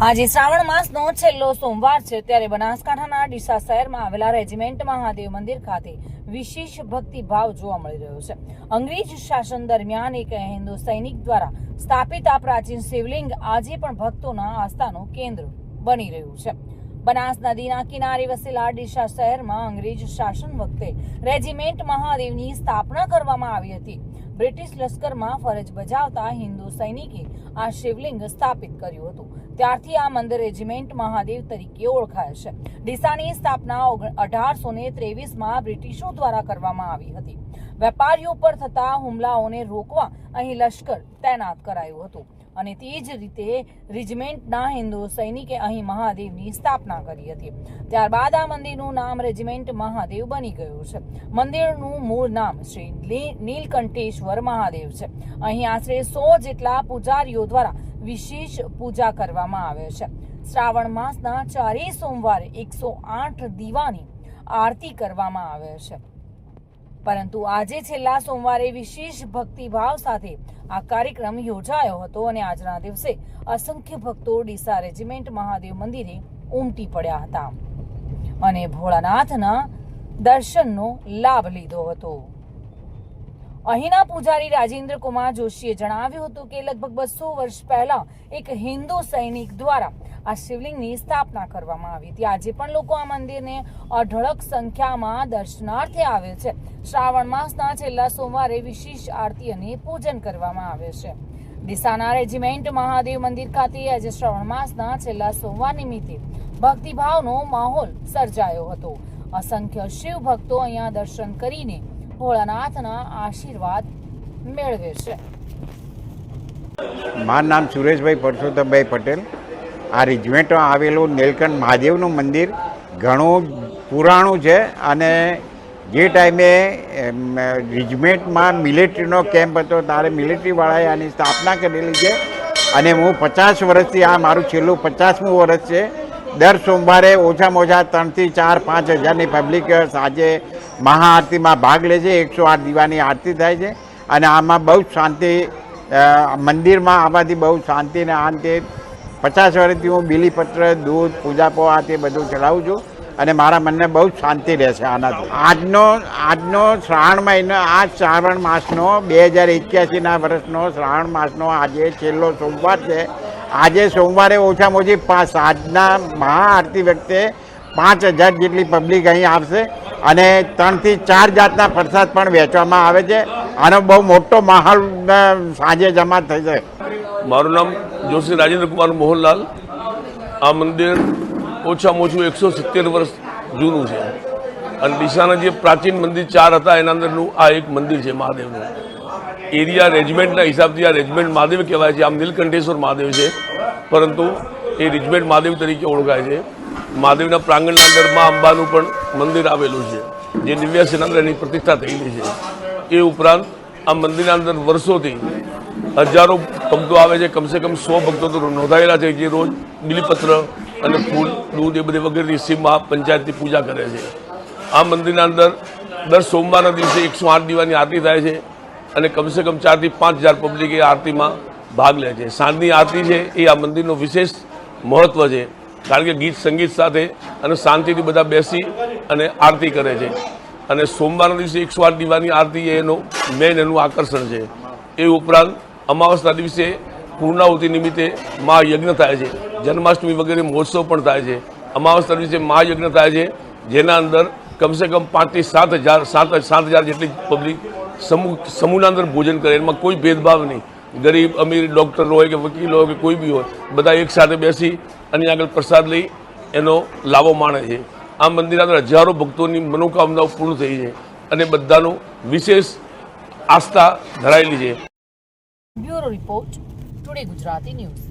આજે શ્રાવણ માસનો છેલ્લો સોમવાર છે ત્યારે બનાસકાંઠાના ડીસા શહેરમાં આવેલા રેજિમેન્ટ મહાદેવ મંદિર ખાતે વિશેષ ભક્તિભાવ જોવા મળી રહ્યો છે. અંગ્રેજ શાસન દરમિયાન એક હિન્દુ સૈનિક દ્વારા સ્થાપિત આ પ્રાચીન શિવલિંગ આજે પણ ભક્તોના આસ્થાનું કેન્દ્ર બની રહ્યું છે. બનાસ નદીના કિનારે વસેલા ડીસા શહેરમાં અંગ્રેજ શાસન વખતે રેજિમેન્ટ મહાદેવની સ્થાપના કરવામાં આવી હતી. બ્રિટિશ લશ્કરમાં ફરજ બજાવતા હિન્દુ સૈનિકે આ શિવલિંગ સ્થાપિત કર્યું હતું. ત્યારથી આ મંદિર રેજિમેન્ટ મહાદેવ તરીકે ઓળખાય છે. ડીસાની સ્થાપના અઢારસો ને ત્રેવીસમાં બ્રિટિશો દ્વારા કરવામાં આવી હતી. વેપારીઓ પર થતા હુમલાઓને રોકવા અહીં લશ્કર તૈનાત કરાયું હતું. અને તે જ રીતે રેજિમેન્ટના હિન્દુ સૈનિકે અહીં મહાદેવની સ્થાપના કરી હતી. ત્યારબાદ આ મંદિરનું નામ રેજિમેન્ટ મહાદેવ બની ગયું છે. મંદિરનું મૂળ નામ શ્રી નીલકંઠેશ્વર મહાદેવ છે. અહીં આશરે સો જેટલા પૂજારીઓ દ્વારા વિશેષ પૂજા કરવામાં આવે છે. શ્રાવણ માસના ચારેય સોમવારે એકસો આઠ દીવાની આરતી કરવામાં આવે છે. પરંતુ આજે છેલ્લા સોમવારે વિશેષ ભક્તિભાવ સાથે આ કાર્યક્રમ યોજાયો હતો અને આજના દિવસે અસંખ્ય ભક્તો ડીસા રેજિમેન્ટ મહાદેવ મંદિરે ઉમટી પડ્યા હતા. અને ભોળાનાથના દર્શનનો લાભ લીધો હતો. અહીંના પૂજારી રાજેન્દ્ર કુમાર જોશીએ જણાવ્યું હતું કે લગભગ બસો વર્ષ પહેલા એક હિન્દુ સૈનિક દ્વારા આ શિવલિંગની સ્થાપના કરવામાં આવી હતી. આજે પણ લોકો આ મંદિરને અઢળક સંખ્યામાં દર્શનાર્થે આવે છે. શ્રાવણ માસના છેલ્લા સોમવારે વિશેષ આરતી અને પૂજન કરવામાં આવે છે. ડીસાના રેજિમેન્ટ મહાદેવ મંદિર ખાતે આજે શ્રાવણ માસના છેલ્લા સોમવાર નિમિત્તે ભક્તિભાવનો માહોલ સર્જાયો હતો. અસંખ્ય શિવ ભક્તો અહીંયા દર્શન કરીને ભોળાનાથના આશીર્વાદ મેળવે છે મારું નામ સુરેશભાઈ પરસોત્તમભાઈ પટેલ. આ રિજમેન્ટમાં આવેલું નીલકંઠ મહાદેવનું મંદિર ઘણું પુરાણું છે અને જે ટાઈમે રિજમેન્ટમાં મિલિટરીનો કેમ્પ હતો ત્યારે મિલિટરીવાળાએ આની સ્થાપના કરેલી છે અને હું પચાસ વર્ષથી આ મારું છેલ્લું પચાસમું વર્ષ છે. દર સોમવારે ઓછામાં ઓછા ત્રણથી ચાર પાંચ હજારની પબ્લિક સાંજે મહાઆરતીમાં ભાગ લે છે, એકસો આઠ દીવાની આરતી થાય છે અને આમાં બહુ જ શાંતિ મંદિરમાં આવવાથી બહુ શાંતિ ને આનંદે પચાસ વર્ષથી હું બીલીપત્ર, દૂધ, પૂજાપો આ તે બધું ચલાવું છું અને મારા મનને બહુ શાંતિ રહેશે આનાથી. આજનો આજનો શ્રાવણ મહિનો, આ શ્રાવણ માસનો, બે હજાર એક્યાસીના વર્ષનો શ્રાવણ માસનો આજે છેલ્લો સોમવાર છે. આજે સોમવારે ઓછામાં ઓછી પાંચ આજના મહાઆરતી વખતે પાંચ હજાર જેટલી પબ્લિક અહીં આવશે. અને ત્રણથી ચાર જાતના પ્રસાદ પણ વેચવામાં આવે છે. આનો બહુ મોટો માહોલ સાંજે જમા થશે મારું નામ જોશી રાજેન્દ્ર કુમાર મોહનલાલ. આ મંદિર ઓછામાં ઓછું એકસો સિત્તેર વર્ષ જૂનું છે. અને ડીસાના જે પ્રાચીન મંદિર ચાર હતા, એના અંદરનું આ એક મંદિર છે મહાદેવનું. એરિયા રેજિમેન્ટના હિસાબથી આ રેજિમેન્ટ મહાદેવ કહેવાય છે. આમ નીલકંઠેશ્વર મહાદેવ છે. પરંતુ એ રેજિમેન્ટ મહાદેવ તરીકે ઓળખાય છે. મહાદેવના પ્રાંગણના અંદર મા અંબાનું પણ મંદિર આવેલું છે. જે દિવ્યાસી અંદર એની પ્રતિષ્ઠા થયેલી છે. એ ઉપરાંત આ મંદિરના અંદર વર્ષોથી હજારો ભક્તો આવે છે. કમસે કમ સો ભક્તો તો નોંધાયેલા છે જે રોજ બિલીપત્ર અને ફૂલ, દૂધ એ બધી વગેરેની સીમા પંચાયતની પૂજા કરે છે. આ મંદિરના અંદર દર સોમવારના દિવસે એકસો આઠ દીવાની આરતી થાય છે અને કમસે કમ ચારથી પાંચ હજાર પબ્લિક એ આરતીમાં ભાગ લે છે. સાંજની આરતી છે એ આ મંદિરનો વિશેષ મહત્ત્વ છે. કારણ કે ગીત સંગીત સાથે અને શાંતિથી બધા બેસી અને આરતી કરે છે. અને સોમવારના દિવસે એકસો આઠ દીવાની આરતી એનો મેઇન એનું આકર્ષણ છે. એ ઉપરાંત અમાવસના દિવસે પૂર્ણાહુતિ નિમિત્તે મહાયજ્ઞ થાય છે. જન્માષ્ટમી વગેરે મહોત્સવ પણ થાય છે. અમાવસના દિવસે મહાયજ્ઞ થાય છે, જેના અંદર કમસે કમ પાંચથી સાત હજાર, સાત સાત હજાર જેટલી પબ્લિક સમૂહ સમૂહના અંદર ભોજન કરે. એમાં કોઈ ભેદભાવ નહીં. ગરીબ, અમીર ડૉક્ટર હોય કે વકીલ હોય કે કોઈ બી હોય, બધા એક સાથે બેસી અને આગળ પ્રસાદ લઈ એનો લાભો માણે છે. આ મંદિર અંદર હજારો ભક્તોની મનોકામનાઓ પૂર્ણ થઈ છે અને બધાનું વિશેષ આસ્થા ધરાયેલી છે. Bureau report, today Gujarati news.